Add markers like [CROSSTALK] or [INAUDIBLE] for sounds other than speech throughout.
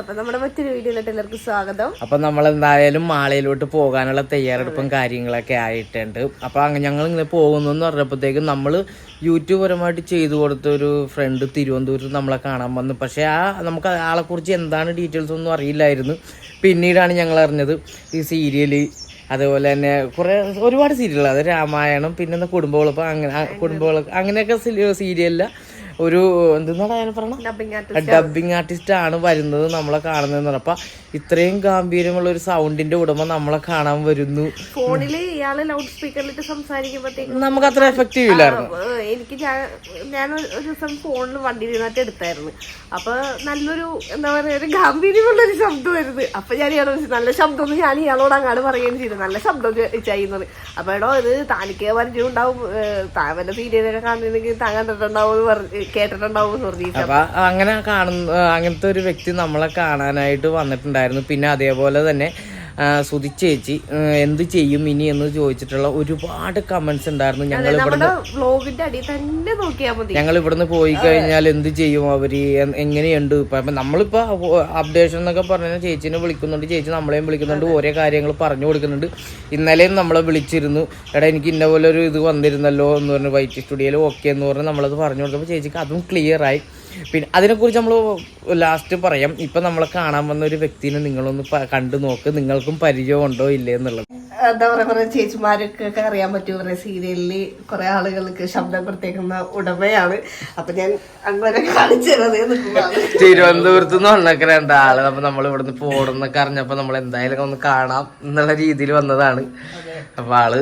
അപ്പൊ നമ്മുടെ എല്ലാവർക്കും സ്വാഗതം. അപ്പൊ നമ്മൾ എന്തായാലും മാളയിലോട്ട് പോകാനുള്ള തയ്യാറെടുപ്പും കാര്യങ്ങളൊക്കെ ആയിട്ടുണ്ട്. അപ്പൊ അങ്ങനെ ഞങ്ങൾ ഇങ്ങനെ പോകുന്നു പറഞ്ഞപ്പോഴത്തേക്കും നമ്മൾ യൂട്യൂബ് പരമായിട്ട് ചെയ്തു കൊടുത്ത ഒരു ഫ്രണ്ട് തിരുവനന്തപുരത്ത് നമ്മളെ കാണാൻ വന്നു. പക്ഷേ ആ നമുക്ക് ആളെ കുറിച്ച് എന്താണ് ഡീറ്റെയിൽസ് ഒന്നും അറിയില്ലായിരുന്നു. പിന്നീടാണ് ഞങ്ങൾ അറിഞ്ഞത് ഈ സീരിയൽ അതുപോലെ തന്നെ കുറേ ഒരുപാട് സീരിയൽ അത് രാമായണം പിന്നെ കുടുംബവിളപ്പം അങ്ങനെ ആ, അങ്ങനെയൊക്കെ സീരിയലില്ല ഒരു എന്തെന്നാണ് അതിനെ ഡബിങ് ആർട്ടിസ്റ്റ് ആണ് വരുന്നത് നമ്മളെ കാണുന്നതെന്ന് പറഞ്ഞപ്പോ ഇത്രയും ഗാംഭീര്യമുള്ള ഒരു സൗണ്ടിന്റെ ഉടമ നമ്മളെ കാണാൻ വരുന്നു. ഫോണിൽ ഇയാൾ ലൗഡ് സ്പീക്കറിലിട്ട് സംസാരിക്കുമ്പോഴത്തേക്കും നമുക്ക് അത്ര എഫക്റ്റീവ് ഇല്ലായിരുന്നു. എനിക്ക് ഞാൻ ഒരു ദിവസം ഫോണിൽ വണ്ടിയിൽ നിന്നിട്ട് എടുത്തായിരുന്നു. അപ്പൊ നല്ലൊരു എന്താ പറയാ ഒരു ഗാംഭീര്യമുള്ള ഒരു ശബ്ദം വരുന്നത് അപ്പൊ ഞാൻ ഇയാളോട് ചോദിച്ചു, നല്ല ശബ്ദം ഞാൻ ഇയാളോട് അങ്ങാട് പറയുകയും ചെയ്തു. നല്ല ശബ്ദം ചെയ്യുന്നത് അപ്പൊ എടോ ഇത് താനിക്കേ പരിചയം ഉണ്ടാവും താൻ വല്ല സീരിയലൊക്കെ കാണുന്നെങ്കിൽ താൻ കണ്ടിട്ടുണ്ടാവും എന്ന് പറഞ്ഞ്. കേട്ടിട്ടുണ്ടാവും അപ്പൊ അങ്ങനെ കാണുന്ന അങ്ങനത്തെ ഒരു വ്യക്തി നമ്മളെ കാണാനായിട്ട് വന്നിട്ടുണ്ടായിരുന്നു. പിന്നെ അതേപോലെ തന്നെ ആ, സുധി ചേച്ചി എന്ത് ചെയ്യും ഇനി എന്ന് ചോദിച്ചിട്ടുള്ള ഒരുപാട് കമന്റ്സ് ഉണ്ടായിരുന്നു. ഞങ്ങൾ ഇവിടുന്ന് ഞങ്ങൾ ഇവിടുന്ന് പോയി കഴിഞ്ഞാൽ എന്ത് ചെയ്യും അവർ? എങ്ങനെയുണ്ട്? ഇപ്പൊ അപ്പൊ നമ്മളിപ്പോ അപ്ഡേഷൻ എന്നൊക്കെ പറഞ്ഞ ചേച്ചിനെ വിളിക്കുന്നുണ്ട്. ചേച്ചി നമ്മളെയും വിളിക്കുന്നുണ്ട്. ഓരോ കാര്യങ്ങൾ പറഞ്ഞു കൊടുക്കുന്നുണ്ട്. ഇന്നലെയും നമ്മളെ വിളിച്ചിരുന്നു. എടാ എനിക്ക് ഇന്ന പോലെ ഒരു ഇത് വന്നിരുന്നല്ലോ എന്ന് പറഞ്ഞു വൈറ്റ് സ്റ്റുഡിയോയിൽ ഓക്കെ എന്ന് പറഞ്ഞ് നമ്മളത് പറഞ്ഞു കൊടുത്തപ്പോൾ ചേച്ചിക്ക് അതും ക്ലിയർ ആയി. പിന്നെ അതിനെക്കുറിച്ച് നമ്മൾ ലാസ്റ്റ് പറയാം. ഇപ്പൊ നമ്മളെ കാണാൻ വന്ന ഒരു വ്യക്തിനെ നിങ്ങളൊന്ന് കണ്ടു നോക്ക്. നിങ്ങൾക്കും പരിചയം ഉണ്ടോ ഇല്ലേ എന്നുള്ളത്? എന്താ പറയാ കുറെ ചേച്ചിമാരൊക്കെ അറിയാൻ പറ്റും. കുറെ സീരിയലിൽ കുറെ ആളുകൾക്ക് ശബ്ദം കൊടുത്തേക്കുന്ന ഉടമയാണ്. അപ്പൊ ഞാൻ അങ്ങനെ കാണിച്ചു തരുന്നത് നിൽക്കുന്നതാണ് തിരുവനന്തപുരത്ത് നിന്ന് വന്നൊക്കെ രണ്ടാൾ അപ്പൊ നമ്മൾ ഇവിടുന്ന് പോടുന്നൊക്കെ അറിഞ്ഞപ്പോ നമ്മൾ എന്തായാലും ഒന്ന് കാണാം എന്നുള്ള രീതിയിൽ വന്നതാണ്. അപ്പൊ ആൾ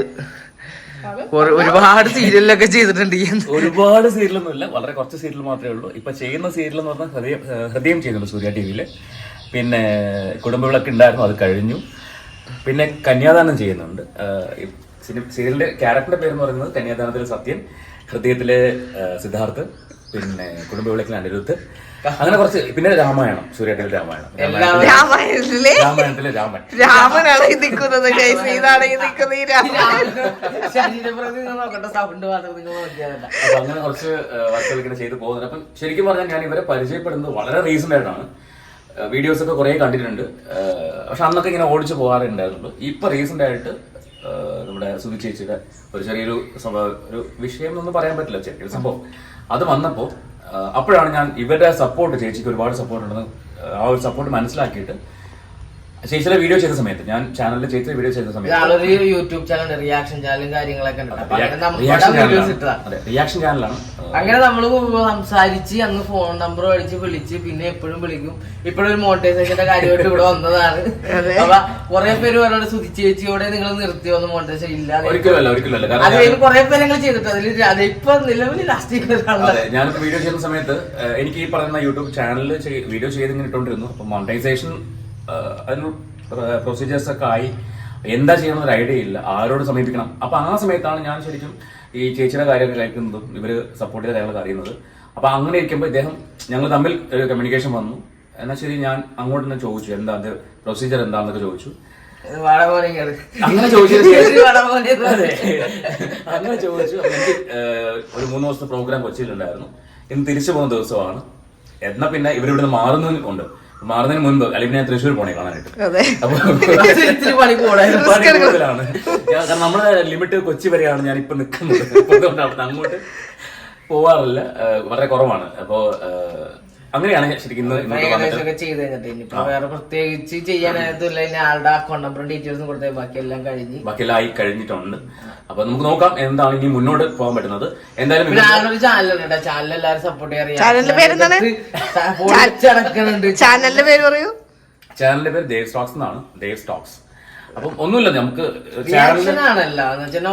ഒരുപാട് സീരിയലൊക്കെ ചെയ്തിട്ടുണ്ട് ഒരുപാട് സീരിയലൊന്നും സീരിയലൊന്നുമില്ല. വളരെ കുറച്ച് സീരിയൽ മാത്രമേ ഉള്ളൂ. ഇപ്പൊ ചെയ്യുന്ന സീരിയൽ എന്ന് പറഞ്ഞാൽ ഹൃദയം ഹൃദയം ചെയ്യുന്നുണ്ട് സൂര്യ ടി വിയിൽ പിന്നെ കുടുംബവിളക്ക് ഉണ്ടായിരുന്നു അത് കഴിഞ്ഞു. പിന്നെ കന്യാദാനം ചെയ്യുന്നുണ്ട്. സീരിയലിന്റെ ക്യാരക്ടറിന്റെ പേര് എന്ന് പറയുന്നത് കന്യാദാനത്തിലെ സത്യൻ ഹൃദയത്തിലെ സിദ്ധാർത്ഥ് പിന്നെ കുടുംബവിളക്കിലെ അനിരുദ്ധ്. അങ്ങനെ കുറച്ച് പിന്നെ രാമായണം സൂര്യേട്ടൻ രാമായണം. രാമായണത്തിലെ- രാമായണത്തിലെ രാമൻ. രാമനാണ് ഈ നിൽക്കുന്നത് ഇതാണ് ഈ രാമൻ. അപ്പൊ അങ്ങനെ കുറച്ച് വർക്കുകൾ ഇങ്ങനെ ചെയ്ത് പോകുന്നത് അപ്പം ശരിക്കും പറഞ്ഞാൽ ഞാൻ ഇവരെ പരിചയപ്പെടുന്നത് വളരെ റീസെന്റ് ആയിട്ടാണ്. വീഡിയോസ് ഒക്കെ കുറെ കണ്ടിട്ടുണ്ട്. പക്ഷെ അന്നൊക്കെ ഇങ്ങനെ ഓടിച്ചു പോകാറുണ്ടായിരുന്നു ഇപ്പൊ റീസെന്റ് ആയിട്ട് നമ്മുടെ സുധി ചേച്ചിയുടെ ഒരു ചെറിയൊരു സംഭവം ഒരു വിഷയം എന്നൊന്നും പറയാൻ പറ്റില്ല. ചെറിയൊരു സംഭവം. അത് വന്നപ്പോ ഏഹ് അപ്പോഴാണ് ഞാൻ ഇവരുടെ സപ്പോർട്ട് ചേച്ചിക്ക് ഒരുപാട് സപ്പോർട്ട് ഉണ്ടെന്ന് ആ ഒരു സപ്പോർട്ട് മനസ്സിലാക്കിയിട്ട് ചേച്ചിയുടെ വീഡിയോ ചെയ്ത സമയത്ത് ഞാൻ ചാനലിൽ ചേച്ചിയുടെ വീഡിയോ ചെയ്ത സമയത്ത്. യൂട്യൂബ് ചാനൽ റിയാക്ഷൻ ചാനലും കാര്യങ്ങളൊക്കെ റിയാക്ഷൻ ചാനലാണ് റിയാക്ഷൻ ചാനലാണ് അങ്ങനെ നമ്മൾ സംസാരിച്ച് അങ്ങ് ഫോൺ നമ്പർ അടിച്ച് വിളിച്ച് പിന്നെ എപ്പോഴും വിളിക്കും. ഇപ്പോഴും ഒരു മോണിറ്റൈസേഷന്റെ കാര്യമായിട്ട് ഇവിടെ വന്നതാണ്. അപ്പൊ കുറെ പേര് പറഞ്ഞു സുധി ചേച്ചിയോടെ നിങ്ങൾ നിർത്തിയോന്ന് മോണിറ്റൈസേഷൻ ഇല്ല. ഒരിക്കലും അല്ല ഒരിക്കലും അല്ല. കാരണം അത് കഴിഞ്ഞ് കുറെ പേര് ഞങ്ങൾ ചെയ്തിട്ട് അതിൽ അതിപ്പോ നിലവിൽ ലാസ്റ്റ് ഞാൻ ഞാനിപ്പോ വീഡിയോ ചെയ്യുന്ന സമയത്ത് എനിക്ക് ഈ പറയുന്ന യൂട്യൂബ് ചാനലിൽ വീഡിയോ ചെയ്ത് ഇങ്ങനെ ഇട്ടോണ്ടിരുന്നു. അപ്പൊ മോണിറ്റൈസേഷൻ അതിന് പ്രൊസീജിയേഴ്സൊക്കെ ആയി. എന്താ ചെയ്യണമെന്ന് ഒരു ഐഡിയ ഇല്ല. ആരോട് സമീപിക്കണം? അപ്പൊ ആ സമയത്താണ് ഞാൻ ശരിക്കും ഈ ചേച്ചിയുടെ കാര്യമൊക്കെ കേൾക്കുന്നതും ഇവർ സപ്പോർട്ട് ചെയ്ത കാര്യങ്ങളൊക്കെ അറിയുന്നത്. അപ്പൊ അങ്ങനെ ഇരിക്കുമ്പോൾ ഇദ്ദേഹം ഞങ്ങൾ തമ്മിൽ ഒരു കമ്മ്യൂണിക്കേഷൻ വന്നു. എന്നാൽ ശരി ഞാൻ അങ്ങോട്ട് തന്നെ ചോദിച്ചു എന്താ അത് പ്രൊസീജിയർ എന്താണെന്നൊക്കെ ചോദിച്ചു. അങ്ങനെ ചോദിച്ചു അങ്ങനെ ചോദിച്ചു. എനിക്ക് ഒരു മൂന്ന് ദിവസത്തെ പ്രോഗ്രാം കൊച്ചിയിലുണ്ടായിരുന്നു. ഇന്ന് തിരിച്ചു പോകുന്ന ദിവസമാണ്. എന്നാ പിന്നെ ഇവരിവിടുന്ന് മാറുന്നതിന് ഉണ്ട്. മാറുന്നതിന് മുൻപ് അല്ലെങ്കിൽ ഞാൻ തൃശ്ശൂർ പോണേ കാണാനായിട്ട്. കൂടുതലാണ് കാരണം നമ്മളെ ലിമിറ്റ് കൊച്ചി വരെയാണ് ഞാൻ ഇപ്പൊ നിൽക്കുന്നത് അങ്ങോട്ട് പോവാറില്ല. വളരെ കുറവാണ്. അപ്പോ അങ്ങനെയാണ് ഞാൻ ശരിക്കും ഇന്ന് ചെയ്ത് കഴിഞ്ഞിട്ട് ഇനിയിപ്പോ വേറെ പ്രത്യേകിച്ച് ചെയ്യാനായിട്ടില്ല ഇനി ആളുടെ അക്കൗണ്ട് നമ്പറും ഡീറ്റെയിൽസും കൊടുത്തേ ബാക്കിയെല്ലാം കഴിഞ്ഞ്. ബാക്കിയെല്ലാം ആയി കഴിഞ്ഞിട്ടുണ്ട്. അപ്പൊ നമുക്ക് നോക്കാം എന്താണ് ഇനി മുന്നോട്ട് പോകാൻ പറ്റുന്നത്. എന്തായാലും ഇവർ ചാനലുണ്ട് ചാനൽ എല്ലാവരും സപ്പോർട്ട് ചെയ്യാൻ ചാനലിന്റെ പേര് പറയൂ. ചാനലിന്റെ പേര് ദേവ് സ്റ്റോക്സ് എന്നാണ്. ദേവ് സ്റ്റോക്സ് അപ്പം ഒന്നുമില്ല നമുക്ക്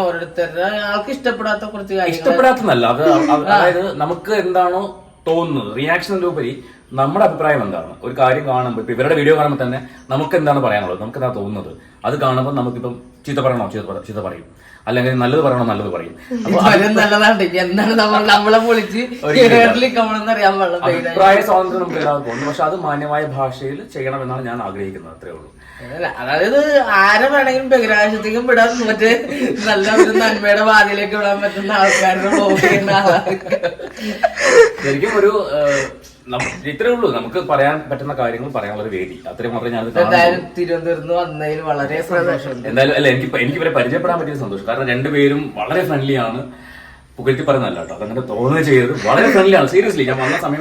ഓരോരുത്തരുടെ ആൾക്ക് ഇഷ്ടപ്പെടാത്ത കുറച്ച് കാര്യങ്ങൾ ഇഷ്ടപ്പെടാത്തതല്ല. അത് അതായത് നമുക്ക് എന്താണോ തോന്നുന്നത് റിയാക്ഷൻ ഉപരി നമ്മുടെ അഭിപ്രായം എന്താണ്? ഒരു കാര്യം കാണുമ്പോൾ ഇപ്പൊ ഇവരുടെ വീഡിയോ കാണുമ്പോൾ തന്നെ നമുക്ക് എന്താണ് പറയാനുള്ളത്? നമുക്ക് എന്താ തോന്നുന്നത്? അത് കാണുമ്പോൾ നമുക്കിപ്പം ചീത്ത പറയണോ? ചീത്ത പറ- ചീത്ത പറയും. അല്ലെങ്കിൽ നല്ലത് പറയണോ? നല്ലത് പറയും. അഭിപ്രായ സ്വാതന്ത്ര്യം നമുക്ക് എല്ലാവർക്കും ഉണ്ട് പക്ഷെ അത് മാന്യമായ ഭാഷയിൽ ചെയ്യണമെന്നാണ് ഞാൻ ആഗ്രഹിക്കുന്നത്. അത്രേ ഉള്ളൂ. അതായത് ആരെ വേണമെങ്കിലും ബഹിരാകാശത്തേക്കും വിടാൻ മറ്റേ നല്ല ഒരു നന്മയുടെ വാതിലേക്ക് വിടാൻ പറ്റുന്ന ആൾക്കാരുടെ ശരിക്കും ഒരു ഇത്രേ ഉള്ളൂ. നമുക്ക് പറയാൻ പറ്റുന്ന കാര്യങ്ങൾ പറയാനുള്ള ഒരു വേദി. അത്രയും മാത്രമേ ഞാൻ എന്തായാലും തിരുവനന്തപുരത്ത് വന്നതിൽ വളരെ സന്തോഷം എന്തായാലും അല്ല എനിക്ക് എനിക്ക് ഇവരെ പരിചയപ്പെടാൻ പറ്റിയ സന്തോഷം. കാരണം രണ്ടുപേരും വളരെ ഫ്രണ്ട്ലി ആണ്. പുകഴ്ത്തി പറയുന്നല്ല കേട്ടോ. അതങ്ങനെ തോന്നുന്നത് ചെയ്തത് വളരെ ഫ്രണ്ട്ലി ആണ്. സീരിയസ്ലി ഞാൻ വന്ന സമയം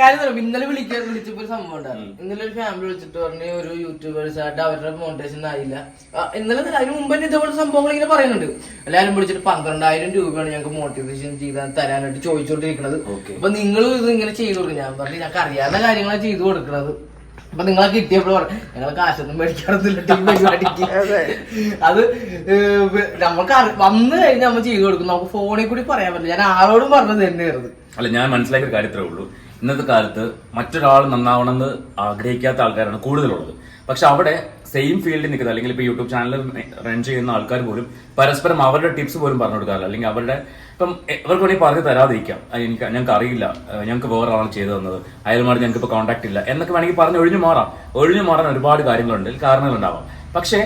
കാര്യം? ഇന്നലെ വിളിക്കാൻ വിളിച്ചപ്പോ ഒരു സംഭവം ഉണ്ടായിരുന്നു ഇന്നലെ ഒരു ഫാമിലി വിളിച്ചിട്ട് പറഞ്ഞു ഒരു യൂട്യൂബേഴ്സ് ആയിട്ട് അവരുടെ മോണിറ്റേഷൻ ആയില്ല. ഇന്നലെ അതിന് മുമ്പ് തന്നെ ഇതേപോലെ സംഭവങ്ങൾ ഇങ്ങനെ പറയുന്നുണ്ട്. എല്ലാവരും വിളിച്ചിട്ട് പന്ത്രണ്ടായിരം രൂപയാണ് ഞങ്ങൾക്ക് മോട്ടിവേഷൻ ചെയ്താൽ തരാനായിട്ട് ചോദിച്ചോണ്ടിരിക്കുന്നത് അപ്പൊ നിങ്ങൾ ഇത് ഇങ്ങനെ ചെയ്തു കൊടുക്കും. ഞാൻ പറഞ്ഞു ഞങ്ങൾക്ക് അറിയാവുന്ന കാര്യങ്ങളാണ് ചെയ്തു കൊടുക്കുന്നത് അപ്പൊ നിങ്ങളെ കിട്ടിയപ്പോൾ പറഞ്ഞു ഞങ്ങൾ കാശൊന്നും മേടിക്കാറൊന്നുമില്ല ടീം പരിപാടിക്ക് [LAUGHS] അത്. നമ്മൾക്ക് വന്ന് കഴിഞ്ഞാൽ നമ്മൾ ചെയ്തു കൊടുക്കും. നമുക്ക് ഫോണിൽ കൂടി പറയാൻ പറ്റില്ല. ഞാൻ ആരോടും പറഞ്ഞത് തന്നെയായിരുന്നു. അല്ല ഞാൻ മനസ്സിലാക്കിയ കാര്യത്തേ കാര്യത്രേ ഉള്ളൂ. ഇന്നത്തെ കാലത്ത് മറ്റൊരാൾ നന്നാവണമെന്ന് ആഗ്രഹിക്കാത്ത ആൾക്കാരാണ് കൂടുതലുള്ളത്. പക്ഷെ അവിടെ സെയിം ഫീൽഡിൽ നിൽക്കുന്നത് അല്ലെങ്കിൽ ഇപ്പൊ യൂട്യൂബ് ചാനൽ റൺ ചെയ്യുന്ന ആൾക്കാർ പോലും പരസ്പരം അവരുടെ ടിപ്സ് പോലും പറഞ്ഞു കൊടുക്കാറില്ല. അല്ലെങ്കിൽ അവരുടെ ഇപ്പം അവർക്ക് വേണമെങ്കിൽ പറഞ്ഞു തരാതിരിക്കാം. എനിക്ക് ഞങ്ങൾക്ക് അറിയില്ല. ഞങ്ങൾക്ക് വേറെ ആളാണ് ചെയ്തു തന്നത്. അയാളുമായിട്ട് ഞങ്ങൾക്ക് ഇപ്പോൾ കോൺടാക്ട് ഇല്ല. എന്നൊക്കെ വേണമെങ്കിൽ പറഞ്ഞ് ഒഴിഞ്ഞു മാറാം. ഒഴിഞ്ഞു മാറാൻ ഒരുപാട് കാര്യങ്ങളുണ്ട്. കാരണങ്ങളുണ്ടാവാം പക്ഷേ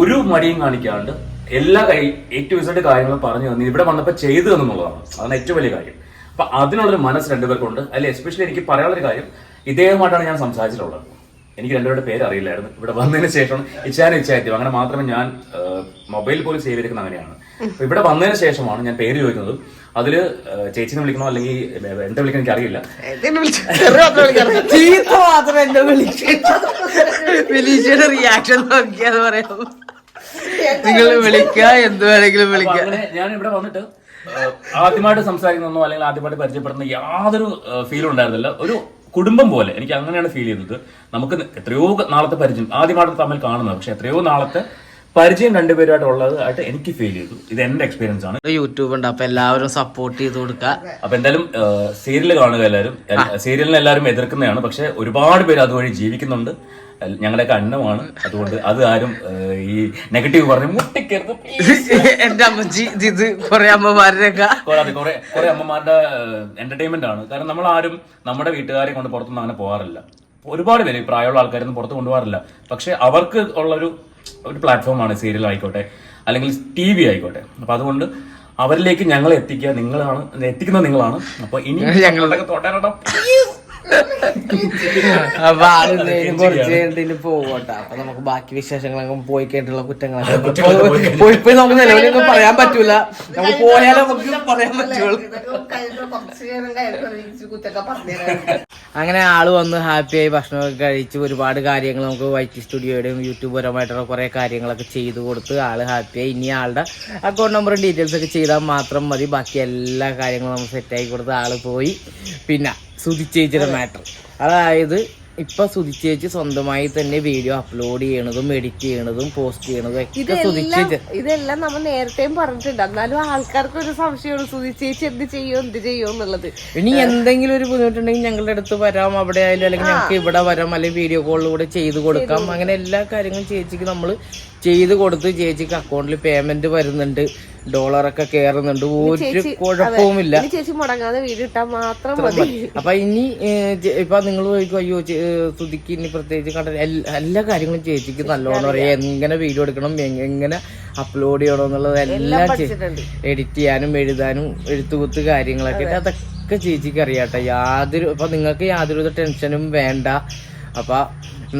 ഒരു മടിയും കാണിക്കാണ്ട് എല്ലാ കൈ ഏറ്റവും ഇസഡ് കാര്യങ്ങളും പറഞ്ഞു തന്നെ ഇവിടെ വന്നപ്പോൾ ചെയ്തു എന്നുള്ളതാണ് അതാണ് ഏറ്റവും വലിയ കാര്യം. അപ്പൊ അതിനുള്ളൊരു മനസ്സ് രണ്ടുപേർക്കുണ്ട്. അതിൽ എസ്പെഷ്യലി എനിക്ക് പറയാനുള്ളൊരു കാര്യം ഇദ്ദേഹമായിട്ടാണ് ഞാൻ സംസാരിച്ചിട്ടുള്ളത്. എനിക്ക് രണ്ടുപേരുടെ പേര് അറിയില്ലായിരുന്നു. ഇവിടെ വന്നതിന് ശേഷം ഇച്ചാനും ഇച്ചായത്യം അങ്ങനെ മാത്രമേ ഞാൻ മൊബൈൽ പോലും സേവ് ചെയ്തിരിക്കുന്ന അങ്ങനെയാണ്. അപ്പൊ ഇവിടെ വന്നതിന് ശേഷമാണ് ഞാൻ പേര് ചോദിക്കുന്നത്. അതിൽ ചേച്ചിനെ വിളിക്കണോ അല്ലെങ്കിൽ എന്താ വിളിക്കണം എനിക്ക് അറിയില്ല. റിയാക്ഷൻ നോക്കിയാന്ന് പറയാം. നിങ്ങൾ വിളിക്ക എന്ത് വേണമെങ്കിലും അപ്പൊ വിളിക്ക. ഞാൻ ഇവിടെ വന്നിട്ട് ആദ്യമായിട്ട് സംസാരിക്കുന്നോ അല്ലെങ്കിൽ ആദ്യമായിട്ട് പരിചയപ്പെടുന്ന യാതൊരു ഫീലും ഉണ്ടായിരുന്നില്ല. ഒരു കുടുംബം പോലെ എനിക്ക് അങ്ങനെയാണ് ഫീൽ ചെയ്യുന്നത് നമുക്ക് എത്രയോ നാളത്തെ പരിചയം ആദ്യമായിട്ട് തമ്മിൽ കാണുന്നത്. പക്ഷെ എത്രയോ നാളത്തെ പരിചയം രണ്ടുപേരുമായിട്ട് ഉള്ളത് ആയിട്ട് എനിക്ക് ഫീൽ ചെയ്തു. ഇത് എന്റെ എക്സ്പീരിയൻസ് ആണ്. യൂട്യൂബ് ഉണ്ട് അപ്പൊ എല്ലാവരും സപ്പോർട്ട് ചെയ്ത് കൊടുക്ക അപ്പൊ എന്തായാലും സീരിയൽ കാണുക എല്ലാവരും. സീരിയലിനെ എല്ലാവരും എതിർക്കുന്നതാണ് പക്ഷെ ഒരുപാട് പേര് അതുവഴി ജീവിക്കുന്നുണ്ട്. ഞങ്ങളെ ഞങ്ങളുടെയൊക്കെ അന്നമാണ്. അതുകൊണ്ട് അത് ആരും ഈ നെഗറ്റീവ് പറഞ്ഞു മുട്ടിക്കരുത്. [LAUGHS] എന്റെ അമ്മച്ചി ഇത് കൊറേ അമ്മമാരുടെയൊക്കെ. കുറെ കുറെ അമ്മമാരുടെ എന്റർടൈൻമെന്റ് ആണ്. കാരണം നമ്മൾ ആരും നമ്മുടെ വീട്ടുകാരെ കൊണ്ട് പുറത്തുനിന്ന് അങ്ങനെ പോകാറില്ല ഒരുപാട് പേര് ഈ പ്രായമുള്ള ആൾക്കാരൊന്നും പുറത്ത് കൊണ്ടുപോകാറില്ല പക്ഷെ അവർക്ക് ഉള്ളൊരു ഒരു പ്ലാറ്റ്ഫോമാണ് സീരിയൽ ആയിക്കോട്ടെ അല്ലെങ്കിൽ ടി വി ആയിക്കോട്ടെ. അപ്പൊ അതുകൊണ്ട് അവരിലേക്ക് ഞങ്ങൾ എത്തിക്കുക നിങ്ങളാണ് എത്തിക്കുന്നത് നിങ്ങളാണ്. അപ്പൊ ഇനി ഞങ്ങളുടെ തൊട്ടാനോട്ടം [LAUGHS] [LAUGHS] അപ്പൊ ആൾ ഇന്നേലും കുറച്ച് കഴിഞ്ഞിട്ട് പോകട്ടെ അപ്പൊ നമുക്ക് ബാക്കി വിശേഷങ്ങളൊക്കെ പോയി കേട്ടുള്ള കുറ്റങ്ങളൊക്കെ പോയി- പോയി നമുക്ക് നിലവിലൊന്നും പറയാൻ പറ്റൂല. നമുക്ക് പോയാലേ നമുക്ക് പറയാൻ പറ്റുള്ളൂ. അങ്ങനെ ആൾ വന്ന് ഹാപ്പിയായി ഭക്ഷണമൊക്കെ കഴിച്ച് ഒരുപാട് കാര്യങ്ങൾ നമുക്ക് വൈറ്റ് സ്റ്റുഡിയോയുടെയും യൂട്യൂബ് പരമായിട്ടുള്ള കുറെ കാര്യങ്ങളൊക്കെ ചെയ്തു കൊടുത്ത് ആൾ ഹാപ്പിയായി ഇനി ആളുടെ അക്കൗണ്ട് നമ്പറും ഡീറ്റെയിൽസ് ഒക്കെ ചെയ്താൽ മാത്രം മതി. ബാക്കി എല്ലാ കാര്യങ്ങളും നമ്മൾ സെറ്റാക്കി കൊടുത്ത് ആൾ പോയി. പിന്നെ സുതിച്ചേച്ചിയുടെ മാറ്റർ അതായത് ഇപ്പൊ സുതിച്ചേച്ചി സ്വന്തമായി തന്നെ വീഡിയോ അപ്ലോഡ് ചെയ്യണതും എഡിറ്റ് ചെയ്യണതും പോസ്റ്റ് ചെയ്യണതും ഒക്കെ ഇതെല്ലാം സുതിച്ചേച്ചി ഇതെല്ലാം നമ്മൾ നേരത്തെയും പറഞ്ഞിട്ടുണ്ട്. എന്നാലും ആൾക്കാർക്ക് ഒരു സംശയമാണ് സുതിച്ചേച്ചി എന്ത് ചെയ്യോ എന്ത് ചെയ്യോ എന്നുള്ളത്. ഇനി എന്തെങ്കിലും ഒരു ബുദ്ധിമുട്ടുണ്ടെങ്കിൽ ഞങ്ങളുടെ അടുത്ത് വരാം. അവിടെ ആയാലും അല്ലെങ്കിൽ ഞങ്ങൾക്ക് ഇവിടെ വരാം. അല്ലെങ്കിൽ വീഡിയോ കോളിലൂടെ ചെയ്ത് കൊടുക്കാം. അങ്ങനെ എല്ലാ കാര്യങ്ങളും ചേച്ചിക്ക് നമ്മൾ ചെയ്ത് കൊടുത്ത് ചേച്ചിക്ക് അക്കൗണ്ടിൽ പേയ്മെന്റ് വരുന്നുണ്ട്. ഡോളറൊക്കെ കേറുന്നുണ്ട്. ഒരു കുഴപ്പവുമില്ല. ചേച്ചി മുടങ്ങാതെ വീട് ഇട്ടാൽ മാത്രം മതി. അപ്പൊ ഇനി ഇപ്പൊ നിങ്ങൾ ചോദിക്കും അയ്യോ സുധിക്ക് ഇനി പ്രത്യേകിച്ച് കണ്ട എല്ലാ- കാര്യങ്ങളും ചേച്ചിക്ക് നല്ലോണം അറിയാം. എങ്ങനെ വീഡിയോ എടുക്കണം എങ്ങനെ അപ്ലോഡ് ചെയ്യണം എന്നുള്ളത് എല്ലാം. എഡിറ്റ് ചെയ്യാനും എഴുതാനും എഴുത്തുകുത്ത് കാര്യങ്ങളൊക്കെ അതൊക്കെ ചേച്ചിക്ക് അറിയാട്ടെ യാതൊരു അപ്പൊ നിങ്ങൾക്ക് യാതൊരു ടെൻഷനും വേണ്ട. അപ്പൊ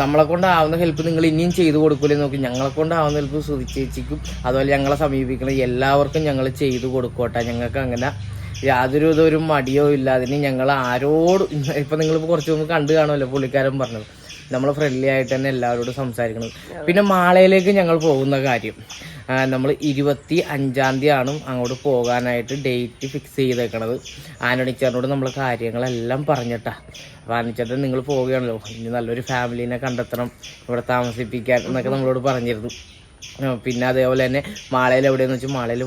നമ്മളെ കൊണ്ടാവുന്ന ഹെൽപ്പ് നിങ്ങൾ ഇനിയും ചെയ്തു കൊടുക്കൂലേ നോക്കി. ഞങ്ങളെ കൊണ്ടാവുന്ന ഹെൽപ്പ് ശ്രുതി ചേച്ചിക്കും അതുപോലെ ഞങ്ങളെ സമീപിക്കണം എല്ലാവർക്കും ഞങ്ങൾ ചെയ്തു കൊടുക്കോട്ടെ. ഞങ്ങൾക്ക് അങ്ങനെ യാതൊരു ഇതൊരു മടിയോ ഇല്ല. അതിന് ഞങ്ങൾ ആരോട് ഇപ്പം നിങ്ങളിപ്പോൾ കുറച്ച് മുമ്പ് കണ്ടു കാണുമല്ലോ പുള്ളിക്കാരൻ പറഞ്ഞത്. നമ്മൾ ഫ്രണ്ട്ലി ആയിട്ട് തന്നെ എല്ലാവരോടും സംസാരിക്കണം. പിന്നെ മാളയിലേക്ക് ഞങ്ങൾ പോകുന്ന കാര്യം. നമ്മൾ ഇരുപത്തി അഞ്ചാം തീയതിയാണ് അങ്ങോട്ട് പോകാനായിട്ട് ഡേറ്റ് ഫിക്സ് ചെയ്തേക്കണത്. ആനണിച്ചാറിനോട് നമ്മൾ കാര്യങ്ങളെല്ലാം പറഞ്ഞിട്ടാ. അപ്പോൾ ആനണിച്ചേട്ടൻ നിങ്ങൾ പോവുകയാണല്ലോ. ഇനി നല്ലൊരു ഫാമിലീനെ കണ്ടെത്തണം ഇവിടെ താമസിപ്പിക്കാൻ എന്നൊക്കെ നമ്മളോട് പറഞ്ഞിരുന്നു. പിന്നെ അതേപോലെ തന്നെ മാളയിൽ എവിടെയെന്ന് വെച്ചാൽ മാളയിൽ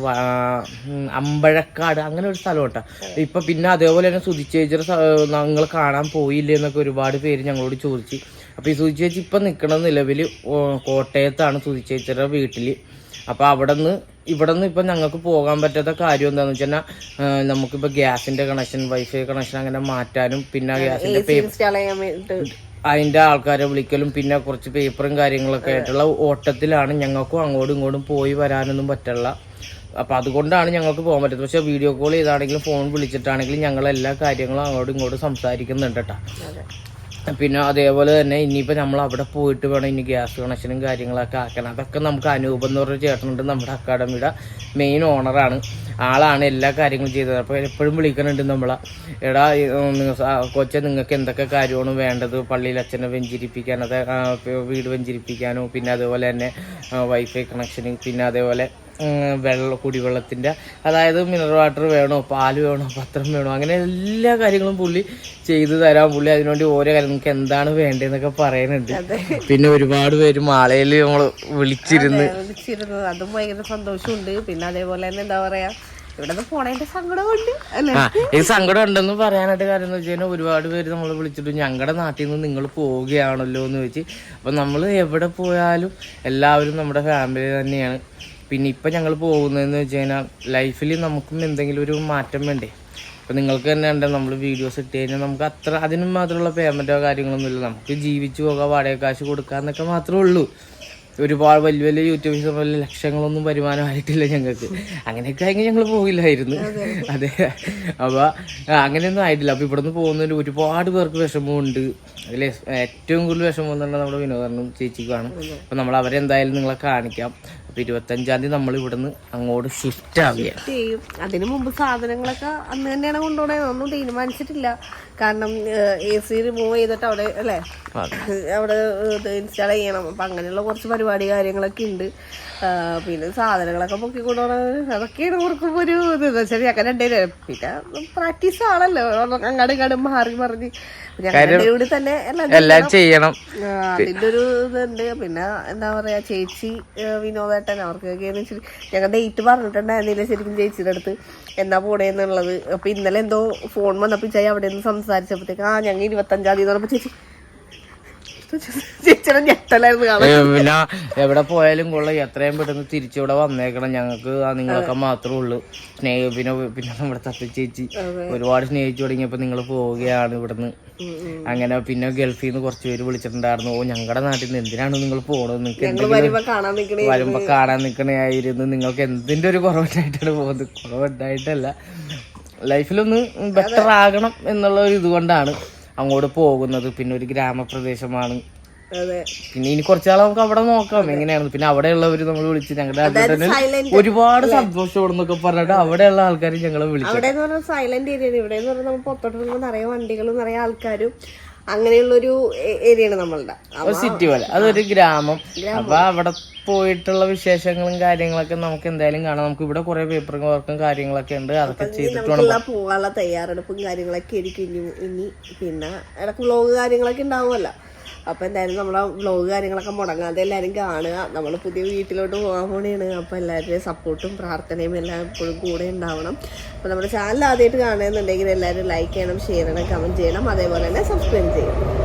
അമ്പഴക്കാട് അങ്ങനെ ഒരു സ്ഥലം കേട്ടോ ഇപ്പം പിന്നെ അതേപോലെ തന്നെ സുധിച്ചേച്ചിയുടെ നിങ്ങൾ കാണാൻ പോയില്ലേ എന്നൊക്കെ ഒരുപാട് പേര് ഞങ്ങളോട് ചോദിച്ചു. അപ്പോൾ ഈ സുധിച്ചേച്ചി ഇപ്പം നിൽക്കുന്ന നിലവിൽ കോട്ടയത്താണ് സുധിച്ചേച്ചിയുടെ വീട്ടിൽ. അപ്പൊ അവിടെ നിന്ന് ഇവിടെ നിന്ന് ഇപ്പൊ ഞങ്ങൾക്ക് പോകാൻ പറ്റാത്ത കാര്യം എന്താന്ന് വെച്ചാൽ നമുക്കിപ്പോ ഗ്യാസിന്റെ കണക്ഷൻ വൈഫൈ കണക്ഷൻ അങ്ങനെ മാറ്റാനും പിന്നെ ഗ്യാസിന്റെ പേപ്പർ അതിന്റെ ആൾക്കാരെ വിളിക്കലും പിന്നെ കുറച്ച് പേപ്പറും കാര്യങ്ങളൊക്കെ ആയിട്ടുള്ള ഓട്ടത്തിലാണ് ഞങ്ങൾക്കും അങ്ങോട്ടും ഇങ്ങോട്ടും പോയി വരാനൊന്നും പറ്റുള്ള അപ്പോൾ അതുകൊണ്ടാണ് ഞങ്ങൾക്ക് പോകാൻ പറ്റുന്നത്. പക്ഷേ വീഡിയോ കോൾ ചെയ്താണെങ്കിലും ഫോൺ വിളിച്ചിട്ടാണെങ്കിലും ഞങ്ങൾ എല്ലാ കാര്യങ്ങളും അങ്ങോട്ടും ഇങ്ങോട്ടും സംസാരിക്കുന്നുണ്ട് കേട്ടോ പിന്നെ അതേപോലെ തന്നെ ഇനിയിപ്പോൾ നമ്മൾ അവിടെ പോയിട്ട് വേണം ഇനി ഗ്യാസ് കണക്ഷനും കാര്യങ്ങളൊക്കെ ആക്കണം. അതൊക്കെ നമുക്ക് അനൂപ് എന്ന് പറഞ്ഞ ചേട്ടനുണ്ട് നമ്മുടെ അക്കാഡമിയുടെ മെയിൻ ഓണറാണ് ആളാണ് എല്ലാ കാര്യങ്ങളും ചെയ്തത്. അപ്പോൾ എപ്പോഴും വിളിക്കുന്നുണ്ട് നമ്മളെ. എടാ കൊച്ചെ നിങ്ങൾക്ക് എന്തൊക്കെ കാര്യമാണ് വേണ്ടത്? പള്ളിയിൽ അച്ഛനെ വെഞ്ചിരിപ്പിക്കാനോ വീട് വെഞ്ചിരിപ്പിക്കാനോ പിന്നെ അതുപോലെ തന്നെ വൈഫൈ കണക്ഷനും പിന്നെ അതേപോലെ വെള്ള കുടിവെള്ളത്തിന്റെ അതായത് മിനറൽ വാട്ടർ വേണോ പാൽ വേണോ പത്രം വേണോ അങ്ങനെ എല്ലാ കാര്യങ്ങളും പുള്ളി ചെയ്തു തരാൻ പുള്ളി അതിനുവേണ്ടി ഓരോ കാര്യം നിങ്ങൾക്ക് എന്താണ് വേണ്ടതെന്നൊക്കെ പറയുന്നുണ്ട്. പിന്നെ ഒരുപാട് പേര് മാളയിൽ നമ്മൾ വിളിച്ചിരുന്ന്. വിളിച്ചിരുന്നു. അതും ഭയങ്കര സന്തോഷമുണ്ട്. പിന്നെ അതേപോലെ തന്നെ എന്താ പറയാ ഇവിടെ നിന്ന് പോണേന്റെ സങ്കടമുണ്ട് അല്ലെ? ഈ സങ്കടം ഉണ്ടെന്ന് പറയാനായിട്ട് കാര്യം എന്ന് വെച്ചാൽ ഒരുപാട് പേര് നമ്മൾ വിളിച്ചിട്ട് ഞങ്ങളുടെ നാട്ടിൽ നിന്ന് നിങ്ങൾ പോവുകയാണല്ലോ എന്ന് വെച്ച് അപ്പം നമ്മൾ എവിടെ പോയാലും എല്ലാവരും നമ്മുടെ ഫാമിലി തന്നെയാണ്. പിന്നെ ഇപ്പം ഞങ്ങൾ പോകുന്നതെന്ന് വെച്ച് കഴിഞ്ഞാൽ ലൈഫിൽ നമുക്കും എന്തെങ്കിലും ഒരു മാറ്റം വേണ്ടേ? ഇപ്പം നിങ്ങൾക്ക് തന്നെ ഉണ്ട് നമ്മൾ വീഡിയോസ് ഇട്ട് കഴിഞ്ഞാൽ നമുക്ക് അത്ര അതിനും മാത്രമുള്ള പേയ്മെന്റോ കാര്യങ്ങളൊന്നും ഇല്ല. നമുക്ക് ജീവിച്ചു പോകാം വാടക കാശ് കൊടുക്കാന്നൊക്കെ മാത്രമേ ഉള്ളൂ. ഒരുപാട് വലിയ വലിയ യൂട്യൂബേഴ്സ് പോലെ ലക്ഷങ്ങളൊന്നും വരുമാനമായിട്ടില്ല ഞങ്ങൾക്ക്. അങ്ങനെയൊക്കെ ആയെങ്കിൽ ഞങ്ങൾ പോകില്ലായിരുന്നു അതെ. അപ്പോൾ അങ്ങനെയൊന്നും ആയിട്ടില്ല. അപ്പോൾ ഇവിടുന്ന് പോകുന്നതിൽ ഒരുപാട് പേർക്ക് വിഷമമുണ്ട്. അതിൽ ഏറ്റവും കൂടുതൽ വിഷമം എന്ന് നമ്മുടെ വിനോദനും ചേച്ചിക്കുമാണ്. അപ്പോൾ നമ്മൾ അവരെന്തായാലും നിങ്ങളെ കാണിക്കാം. അപ്പോൾ ഇരുപത്തഞ്ചാം തീയതി നമ്മൾ ഇവിടുന്ന് അങ്ങോട്ട് ഷിഫ്റ്റ് ആവുകയാണ്. അതിനു മുമ്പ് സാധനങ്ങളൊക്കെ അന്ന് തന്നെയാണ് കൊണ്ടുപോകണേ ഒന്നും തീരുമാനിച്ചിട്ടില്ല. കാരണം എ സി റിമൂവ് ചെയ്തിട്ട് അവിടെ അല്ലേ? അവിടെ ഇത് ഇൻസ്റ്റാൾ ചെയ്യണം. അപ്പം അങ്ങനെയുള്ള കുറച്ച് പരിപാടി കാര്യങ്ങളൊക്കെ ഉണ്ട്. പിന്നെ സാധനങ്ങളൊക്കെ പൊക്കി കൊണ്ടുപോകണം അതൊക്കെയാണ് ഓർക്കുമ്പോൾ ഒരു ഇത്. വെച്ചാൽ ഞങ്ങൾ രണ്ടുപേരും പിന്നെ പ്രാക്ടീസ് ആണല്ലോ. അങ്ങാടും ഇങ്ങാടും മാറി മറിഞ്ഞ്. ഞങ്ങളുടെ തന്നെ എല്ലാം ചെയ്യണം. അതിന്റെ ഒരു ഇതുണ്ട്. പിന്നെ എന്താ പറയാ ചേച്ചി വിനോദേട്ടൻ അവർക്കൊക്കെ എന്ന് വെച്ചാൽ ഞങ്ങൾ ഡേറ്റ് പറഞ്ഞിട്ടുണ്ടായിരുന്നില്ല ശരിക്കും ചേച്ചിയുടെ അടുത്ത്. എന്നാ പോണേന്നുള്ളത്. അപ്പൊ ഇന്നലെ എന്തോ ഫോൺ വന്നപ്പോൾ ചേച്ചി അവിടെ നിന്ന് സംസാരിച്ചപ്പോഴത്തേക്ക് ആ ഞങ്ങൾ ഇരുപത്തഞ്ചാം തീയതി ചേച്ചി. പിന്നെ എവിടെ പോയാലും കൊള്ളാം. എത്രയും പെട്ടെന്ന് തിരിച്ചിവിടെ വന്നേക്കണം. ഞങ്ങൾക്ക് ആ നിങ്ങളൊക്കെ മാത്രമേ ഉള്ളൂ. സ്നേഹ പിന്നെ പിന്നെ നമ്മുടെ തത്ത ചേച്ചി ഒരുപാട് സ്നേഹിച്ചു തുടങ്ങിയപ്പോ നിങ്ങൾ പോവുകയാണ് ഇവിടുന്ന്. അങ്ങനെ പിന്നെ ഗൾഫിൽ നിന്ന് കുറച്ച് പേര് വിളിച്ചിട്ടുണ്ടായിരുന്നു. ഓ ഞങ്ങളുടെ നാട്ടിൽ നിന്ന് എന്തിനാണ് നിങ്ങൾ പോണത്? നിങ്ങൾക്ക് വരുമ്പോ കാണാൻ നിക്കണേ ആയിരുന്നു. നിങ്ങൾക്ക് എന്തിന്റെ ഒരു കുറവുണ്ടായിട്ടാണ് പോകുന്നത്? കുറവുണ്ടായിട്ടല്ല. ലൈഫിലൊന്ന് ബെറ്റർ ആകണം എന്നുള്ള ഒരു ഇതുകൊണ്ടാണ് അങ്ങോട്ട് പോകുന്നത്. പിന്നെ ഒരു ഗ്രാമപ്രദേശമാണ്. പിന്നെ ഇനി കുറച്ചാൾ നമുക്ക് അവിടെ നോക്കാം. എങ്ങനെയാണ് പിന്നെ അവിടെയുള്ളവർ നമ്മൾ വിളിച്ച് ഞങ്ങളുടെ നാട്ടിൽ. ഒരുപാട് സന്തോഷം എന്നൊക്കെ പറഞ്ഞിട്ട് അവിടെയുള്ള ആൾക്കാർ ഞങ്ങളെ വിളിച്ചു അവിടെ സൈലന്റ് ഏരിയ ഇവിടെ പുറത്തോട്ട് നിറയെ വണ്ടികളും നിറയെ ആൾക്കാരും അങ്ങനെയുള്ളൊരു ഏരിയയാണ് നമ്മളുടെ. സിറ്റി പോലെ. അതൊരു ഗ്രാമം. അപ്പൊ അവിടെ പോയിട്ടുള്ള വിശേഷങ്ങളും കാര്യങ്ങളൊക്കെ നമുക്ക് എന്തായാലും കാണാം. നമുക്ക് ഇവിടെ കുറെ പേപ്പർ വർക്കും കാര്യങ്ങളൊക്കെ ഉണ്ട്. അതൊക്കെ ചെയ്തിട്ട് വേണം. പോകാനുള്ള തയ്യാറെടുപ്പും കാര്യങ്ങളൊക്കെ ആയിരിക്കും ഇനി. ഇനി പിന്നെ ഇടയ്ക്ക് വ്ളോഗ് കാര്യങ്ങളൊക്കെ ഉണ്ടാവുമല്ലോ. അപ്പൊ എന്തായാലും നമ്മളെ വ്ളോഗ് കാര്യങ്ങളൊക്കെ മുടങ്ങാതെ എല്ലാവരും കാണുക. നമ്മൾ പുതിയ വീട്ടിലോട്ട് പോകാൻ പോണിയാണ് അപ്പോൾ എല്ലാവരുടെയും സപ്പോർട്ടും പ്രാർത്ഥനയും എല്ലാം എപ്പോഴും കൂടെ ഉണ്ടാവണം. അപ്പോൾ നമ്മുടെ ചാനൽ ആദ്യമായിട്ട് കാണുന്നുണ്ടെങ്കിൽ എല്ലാവരും ലൈക്ക് ചെയ്യണം ഷെയർ ചെയ്യണം കമന്റ് ചെയ്യണം. അതേപോലെ തന്നെ സബ്സ്ക്രൈബ് ചെയ്യണം.